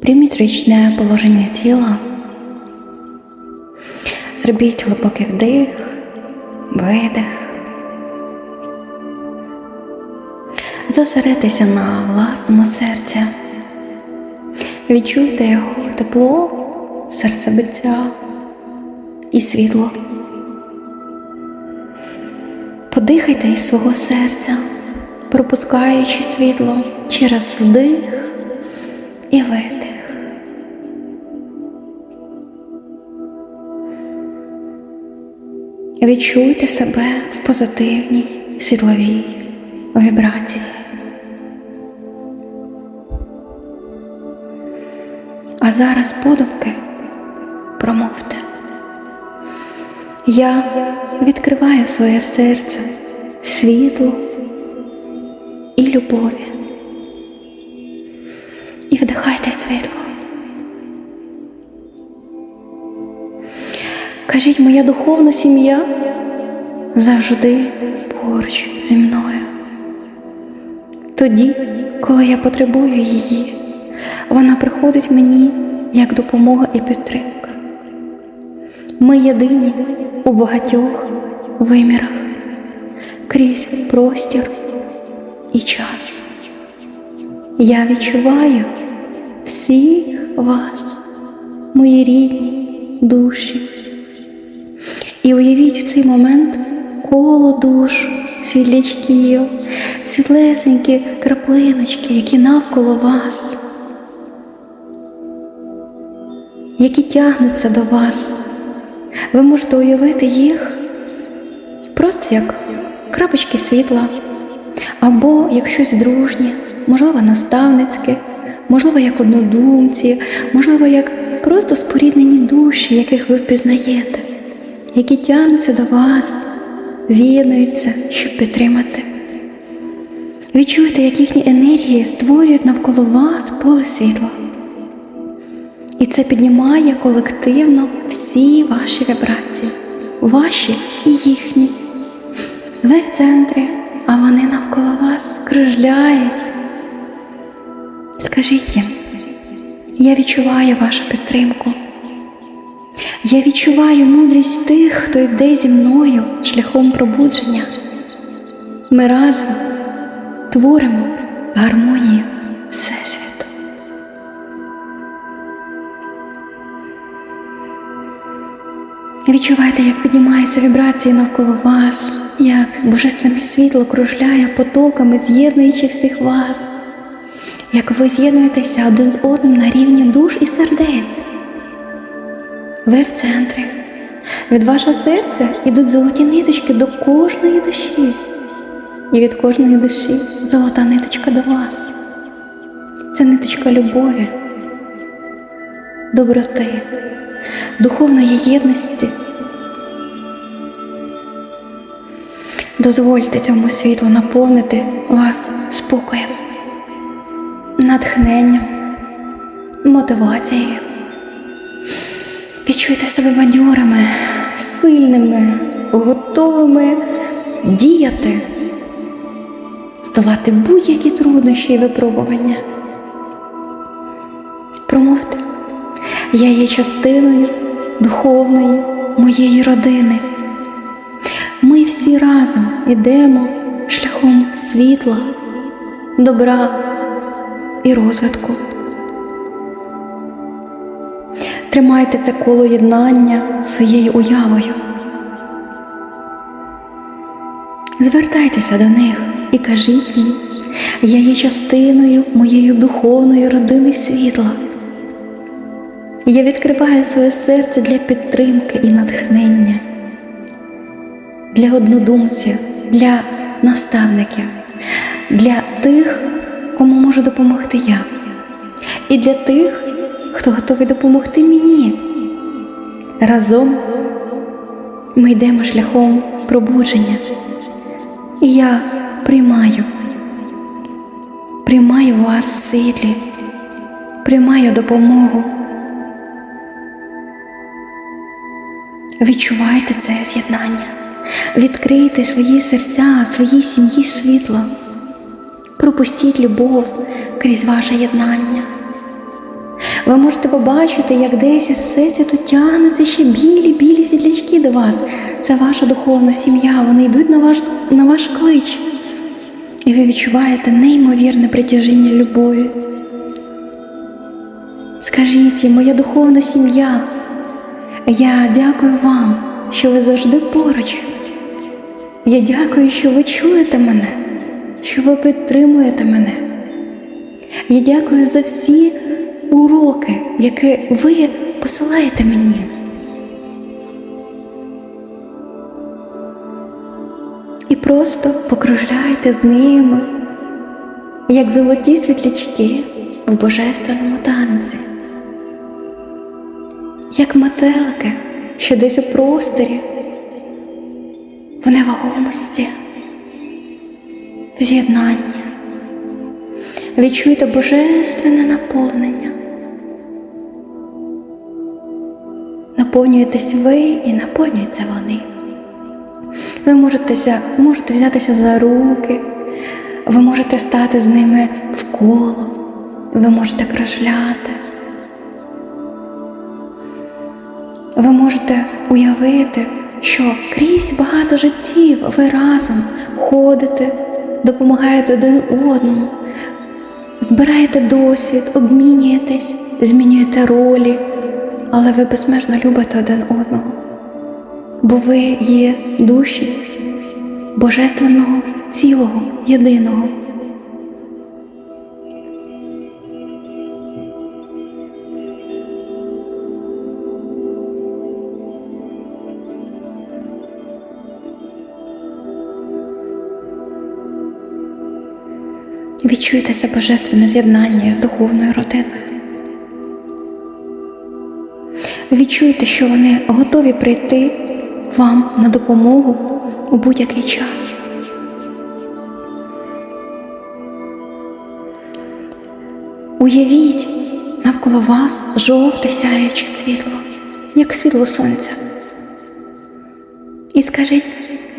Прийміть зручне положення тіла. Зробіть глибокий вдих, видих. Зосередьтеся на власному серці. Відчуйте його тепло, серцебиття і світло. Подихайте із свого серця, пропускаючи світло через вдих і видих. Відчуйте себе в позитивній світловій вібрації. А зараз подумки промовте. Я відкриваю своє серце світлу і любові. Кажіть, моя духовна сім'я завжди поруч зі мною. Тоді, коли я потребую її, вона приходить мені як допомога і підтримка. Ми єдині у багатьох вимірах крізь простір і час. Я відчуваю всіх вас, мої рідні душі. І уявіть в цей момент коло душ, світлячків, світлесенькі краплиночки, які навколо вас, які тягнуться до вас. Ви можете уявити їх просто як крапочки світла, або як щось дружнє, можливо, наставницьке, можливо, як однодумці, можливо, як просто споріднені душі, яких ви впізнаєте, які тягнуться до вас, з'єднуються, щоб підтримати. Відчуйте, як їхні енергії створюють навколо вас поле світла. І це піднімає колективно всі ваші вібрації, ваші і їхні. Ви в центрі, а вони навколо вас кружляють. Скажіть їм, я відчуваю вашу підтримку. Я відчуваю мудрість тих, хто йде зі мною шляхом пробудження. Ми разом творимо гармонію Всесвіту. Відчувайте, як піднімаються вібрації навколо вас, як божественне світло кружляє потоками, з'єднуючи всіх вас, як ви з'єднуєтеся один з одним на рівні душ і сердець. Ви в центрі. Від вашого серця йдуть золоті ниточки до кожної душі. І від кожної душі золота ниточка до вас. Це ниточка любові, доброти, духовної єдності. Дозвольте цьому світлу наповнити вас спокоєм, натхненням, мотивацією. Відчуйте себе бадьорими, сильними, готовими діяти, здолати будь-які труднощі і випробування. Промовте, я є частиною духовної моєї родини. Ми всі разом йдемо шляхом світла, добра і розвитку. Тримайте це коло єднання своєю уявою. Звертайтеся до них і кажіть їм, я є частиною моєї духовної родини світла. Я відкриваю своє серце для підтримки і натхнення, для однодумців, для наставників, для тих, кому можу допомогти я, і для тих, хто готовий допомогти мені. Разом ми йдемо шляхом пробудження. І я приймаю, приймаю вас в світлі, приймаю допомогу. Відчувайте це з'єднання, відкрийте свої серця, своїй сім'ї світло. Пропустіть любов крізь ваше єднання. Ви можете побачити, як десь із всесвіту тягнеться ще білі, білі світлячки до вас. Це ваша духовна сім'я, вони йдуть на ваш, на ваш клич. І ви відчуваєте неймовірне притяжіння любові. Скажіть моя духовна сім'я, я дякую вам, що ви завжди поруч. Я дякую, що ви чуєте мене, що ви підтримуєте мене. Я дякую за всі уроки, які ви посилаєте мені. І просто покружляйте з ними, як золоті світлячки в божественному танці, як метелики, що десь у просторі, в невагомості, в з'єднанні. Відчуйте божественне наповнення. Наповнюєтесь ви і наповнюються вони. Ви можете, можете взятися за руки, ви можете стати з ними в коло, ви можете крашляти. Ви можете уявити, що крізь багато життів ви разом ходите, допомагаєте один одному, збираєте досвід, обмінюєтесь, змінюєте ролі, але ви безмежно любите один одного, бо ви є душі Божественного цілого, єдиного. Відчуйте це божественне з'єднання з духовною родиною. Відчуйте, що вони готові прийти вам на допомогу у будь-який час. Уявіть навколо вас жовте сяюче світло, як світло сонця. І скажіть,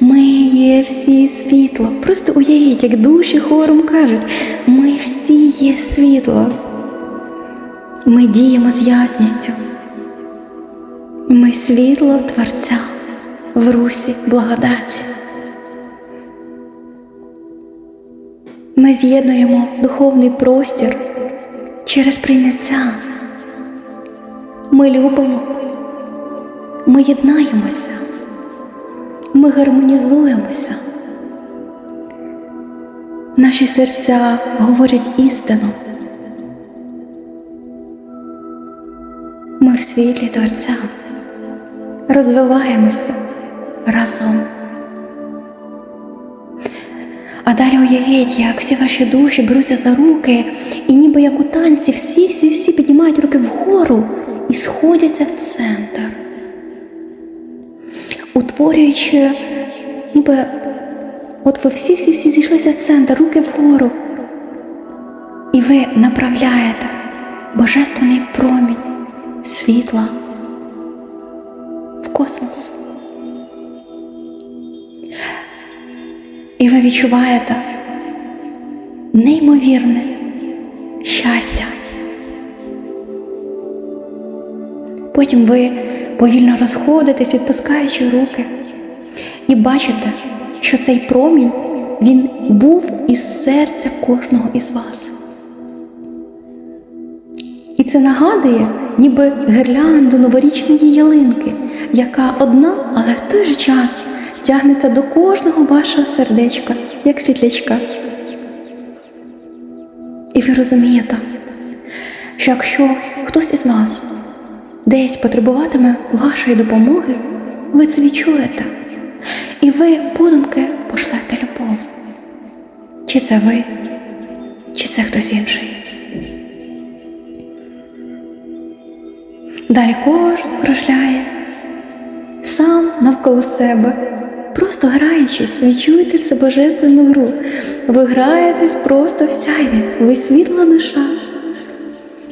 ми є всі світло. Просто уявіть, як душі хором кажуть, ми всі є світло. Ми діємо з ясністю. Ми світло Творця в русі благодаті. Ми з'єднуємо духовний простір через прийняття. Ми любимо, ми єднаємося, ми гармонізуємося. Наші серця говорять істину. Ми в світлі Творця розвиваємося разом. А далі уявіть, як всі ваші душі беруться за руки, і ніби як у танці, всі-всі-всі піднімають руки вгору і сходяться в центр, утворюючи, ніби от ви всі-всі-всі зійшлися в центр, руки вгору, і ви направляєте божественний промінь світла космос. І ви відчуваєте неймовірне щастя. Потім ви повільно розходитесь, відпускаючи руки, і бачите, що цей промінь він був із серця кожного із вас. І це нагадує, ніби гирлянду новорічної ялинки, яка одна, але в той же час тягнеться до кожного вашого сердечка, як світлячка. І ви розумієте, що якщо хтось із вас десь потребуватиме вашої допомоги, ви це відчуєте, і ви подумки пошлете любов. Чи це ви, чи це хтось інший. Далі кожен кружляє сам навколо себе, просто граючись, відчуйте це божественну гру. Ви граєтесь просто в сяйві, ви світла душа.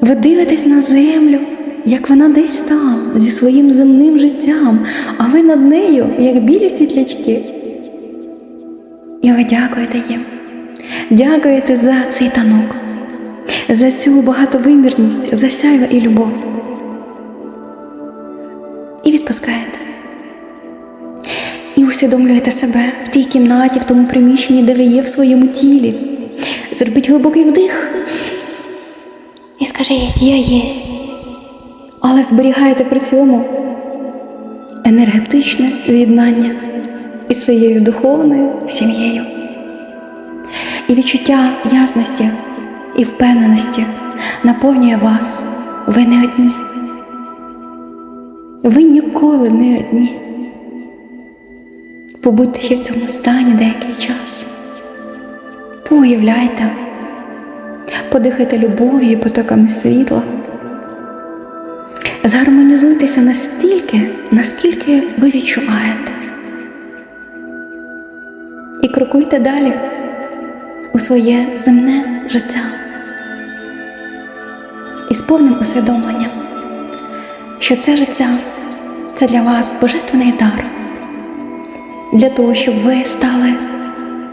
Ви дивитесь на землю, як вона десь там, зі своїм земним життям, а ви над нею, як білі світлячки. І ви дякуєте їм, дякуєте за цей танок, за цю багатовимірність, за сяйва і любов. Відпускаєте. І усвідомлюєте себе в тій кімнаті, в тому приміщенні, де ви є в своєму тілі. Зробіть глибокий вдих і скажіть, я єсть. Але зберігаєте при цьому енергетичне з'єднання із своєю духовною сім'єю. І відчуття ясності і впевненості наповнює вас. Ви не одні. Ви ніколи не одні. Побудьте ще в цьому стані деякий час. Поуявляйте, подихайте любов'ю потоками світла. Згармонізуйтеся настільки, наскільки ви відчуваєте. І крокуйте далі у своє земне життя. І з повним усвідомленням, що це життя це для вас божественний дар, для того, щоб ви стали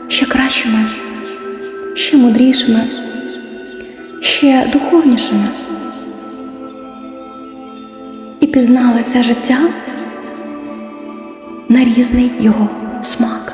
ще кращими, ще мудрішими, ще духовнішими і пізнали це життя на різний його смак.